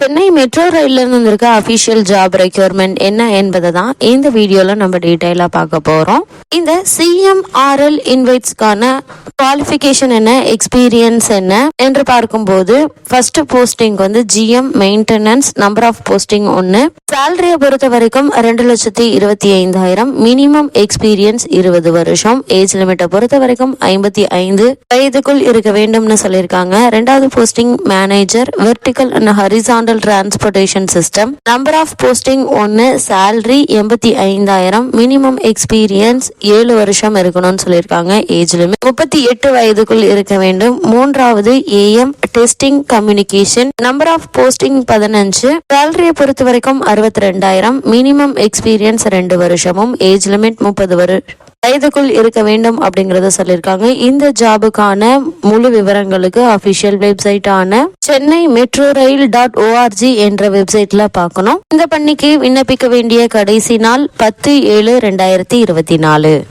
Chennai metro ரயிலிருந்து இருந்து வந்திருக்க official job requirement என்ன என்பதை தான் இந்த வீடியோல நம்ம டீட்டெயிலாக பார்க்க போறோம். இந்த சிஎம்ஆர்எல் இன்வைட்ஸ்க்கான குவாலிஃபிகேஷன் என்ன எக்ஸ்பீரியன்ஸ் என்ன என்று பார்க்கும்போது ஃபர்ஸ்ட் போஸ்டிங் வந்து GM maintenance number of posting ஒன்று சேலரியை பொறுத்த வரைக்கும் ரெண்டு லட்சத்தி இருபத்தி ஐந்தாயிரம் மினிமம் எக்ஸ்பீரியன்ஸ் இருபது வருஷம் ஏஜ் லிமிட்டை பொறுத்த வரைக்கும் ஐம்பத்தி ஐந்து வயதுக்குள் இருக்க வேண்டும்னு சொல்லியிருக்காங்க. ரெண்டாவது posting manager vertical and horizontal transportation system number of posting ஒன்று சேலரி எண்பத்தி ஐந்தாயிரம் மினிமம் எக்ஸ்பீரியன்ஸ் ஏழு வருஷம் இருக்கணும்னு சொல்லியிருக்காங்க ஏஜ் லிமிட் முப்பத்தி எட்டு வயதுக்குள் இருக்க வேண்டும். மூன்றாவது AM testing communication number of posting பதினஞ்சு. சேலரியை பொறுத்த வரைக்கும் அறுபத்தி ரெண்டாயிரம் மினிமம் எக்ஸ்பீரியன்ஸ் ரெண்டு வருஷமும். ஏஜ் லிமிட் முப்பது வருஷம் வயதுக்குள் இருக்க வேண்டும் அப்படிங்கறத சொல்லியிருக்காங்க. இந்த ஜாபுக்கான முழு விவரங்களுக்கு official வெப்சைட்டான Chennai metro rail dot ORG என்ற வெப்சைட்ல பார்க்கணும். இந்த பணிக்கு விண்ணப்பிக்க வேண்டிய கடைசி நாள் பத்து ஏழு ரெண்டாயிரத்தி இருபத்தி நாலு.